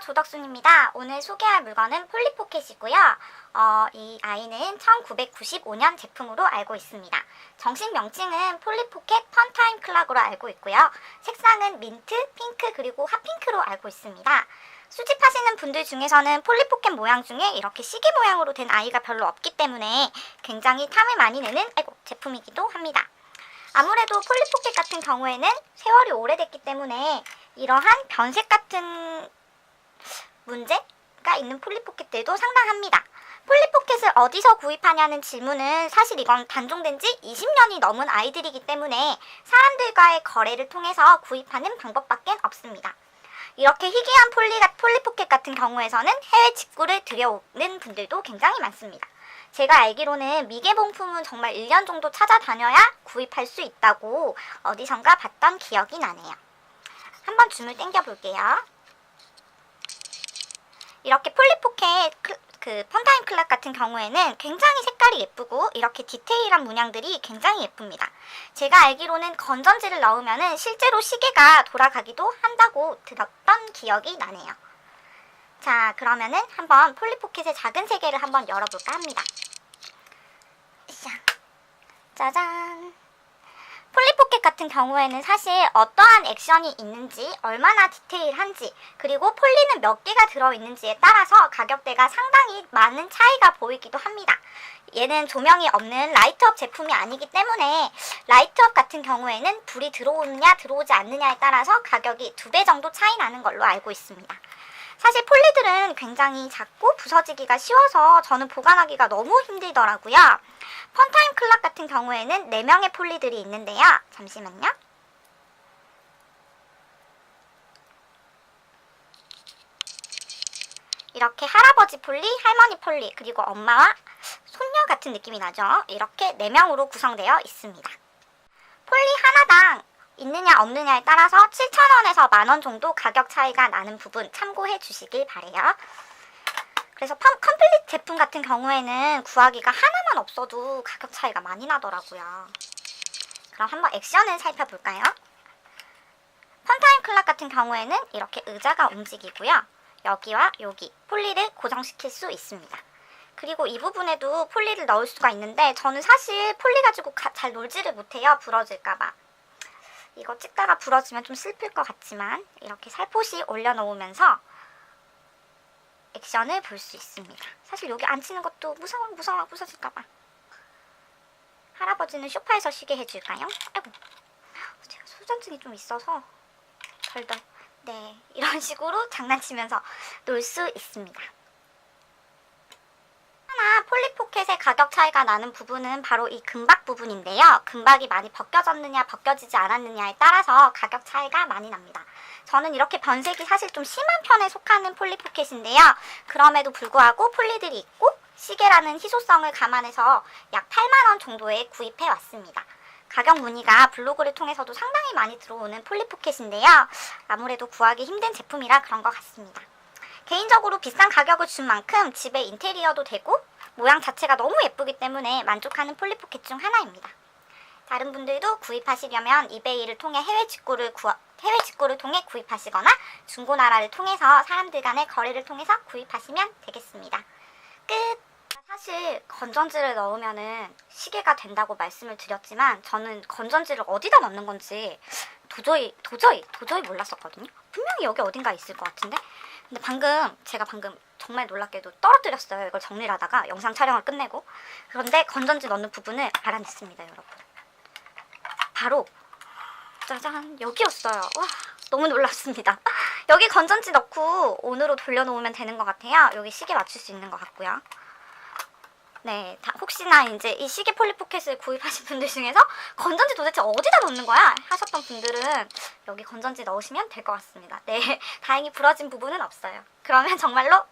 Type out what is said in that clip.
조덕순입니다. 오늘 소개할 물건은 폴리포켓이고요. 어, 이 아이는 1995년 제품으로 알고 있습니다. 정식 명칭은 폴리포켓 펀타임 클락으로 알고 있고요. 색상은 민트, 핑크, 그리고 핫핑크로 알고 있습니다. 수집하시는 분들 중에서는 폴리포켓 모양 중에 이렇게 시계 모양으로 된 아이가 별로 없기 때문에 굉장히 탐을 많이 내는 아이고, 제품이기도 합니다. 아무래도 폴리포켓 같은 경우에는 세월이 오래됐기 때문에 이러한 변색 같은 문제가 있는 폴리포켓들도 상당합니다. 폴리포켓을 어디서 구입하냐는 질문은 사실 이건 단종된 지 20년이 넘은 아이들이기 때문에 사람들과의 거래를 통해서 구입하는 방법밖에 없습니다. 이렇게 희귀한 폴리가, 폴리포켓 같은 경우에서는 해외 직구를 들여오는 분들도 굉장히 많습니다. 제가 알기로는 미개봉품은 정말 1년 정도 찾아다녀야 구입할 수 있다고 어디선가 봤던 기억이 나네요. 한번 줌을 당겨 볼게요. 이렇게 폴리포켓 클- 그 펀타임 클락 같은 경우에는 굉장히 색깔이 예쁘고 이렇게 디테일한 문양들이 굉장히 예쁩니다. 제가 알기로는 건전지를 넣으면은 실제로 시계가 돌아가기도 한다고 들었던 기억이 나네요. 자, 그러면은 한번 폴리포켓의 작은 세계를 한번 열어볼까 합니다. 짜잔. 폴리포켓 같은 경우에는 사실 어떠한 액션이 있는지, 얼마나 디테일한지, 그리고 폴리는 몇 개가 들어있는지에 따라서 가격대가 상당히 많은 차이가 보이기도 합니다. 얘는 조명이 없는 라이트업 제품이 아니기 때문에 라이트업 같은 경우에는 불이 들어오느냐 들어오지 않느냐에 따라서 가격이 두 배 정도 차이 나는 걸로 알고 있습니다. 사실 폴리들은 굉장히 작고 부서지기가 쉬워서 저는 보관하기가 너무 힘들더라고요. 펀타임 클락 같은 경우에는 4명의 폴리들이 있는데요. 잠시만요. 이렇게 할아버지 폴리, 할머니 폴리, 그리고 엄마와 손녀 같은 느낌이 나죠? 이렇게 4명으로 구성되어 있습니다. 폴리 하나당 있느냐 없느냐에 따라서 7,000원에서 만원 정도 가격 차이가 나는 부분 참고해 주시길 바래요. 그래서 컴, 컴플릿 제품 같은 경우에는 구하기가 하나만 없어도 가격 차이가 많이 나더라고요. 그럼 한번 액션을 살펴볼까요? 펀타임 클락 같은 경우에는 이렇게 의자가 움직이고요. 여기와 여기 폴리를 고정시킬 수 있습니다. 그리고 이 부분에도 폴리를 넣을 수가 있는데 저는 사실 폴리 가지고 가- 잘 놀지를 못해요. 부러질까봐. 이거 찍다가 부러지면 좀 슬플 것 같지만 이렇게 살포시 올려놓으면서 액션을 볼 수 있습니다. 사실 여기 앉히는 것도 무서워 무서워 부서질까봐. 할아버지는 소파에서 쉬게 해줄까요? 아이고 제가 소전증이 좀 있어서 덜덜 네 이런 식으로 장난치면서 놀 수 있습니다. 폴리포켓의 가격 차이가 나는 부분은 바로 이 금박 부분인데요. 금박이 많이 벗겨졌느냐 벗겨지지 않았느냐에 따라서 가격 차이가 많이 납니다. 저는 이렇게 변색이 사실 좀 심한 편에 속하는 폴리포켓인데요. 그럼에도 불구하고 폴리들이 있고 시계라는 희소성을 감안해서 약 8만원 정도에 구입해 왔습니다. 가격 문의가 블로그를 통해서도 상당히 많이 들어오는 폴리포켓인데요. 아무래도 구하기 힘든 제품이라 그런 것 같습니다. 개인적으로 비싼 가격을 준 만큼 집에 인테리어도 되고 모양 자체가 너무 예쁘기 때문에 만족하는 폴리포켓 중 하나입니다. 다른 분들도 구입하시려면 이베이를 통해 해외 직구를 구 해외 직구를 통해 구입하시거나 중고나라를 통해서 사람들 간의 거래를 통해서 구입하시면 되겠습니다. 끝. 사실 건전지를 넣으면은 시계가 된다고 말씀을 드렸지만 저는 건전지를 어디다 넣는 건지 도저히 도저히 도저히 몰랐었거든요. 분명히 여기 어딘가 있을 것 같은데. 근데 방금 제가 방금 정말 놀랍게도 떨어뜨렸어요. 이걸 정리를 하다가 영상 촬영을 끝내고 그런데 건전지 넣는 부분을 알아냈습니다, 여러분. 바로 짜잔 여기였어요. 와 너무 놀랐습니다. 여기 건전지 넣고 온으로 돌려놓으면 되는 것 같아요. 여기 시계 맞출 수 있는 것 같고요. 네, 다, 혹시나 이제 이 시계 폴리포켓을 구입하신 분들 중에서 건전지 도대체 어디다 넣는 거야? 하셨던 분들은 여기 건전지 넣으시면 될 것 같습니다. 네, 다행히 부러진 부분은 없어요. 그러면 정말로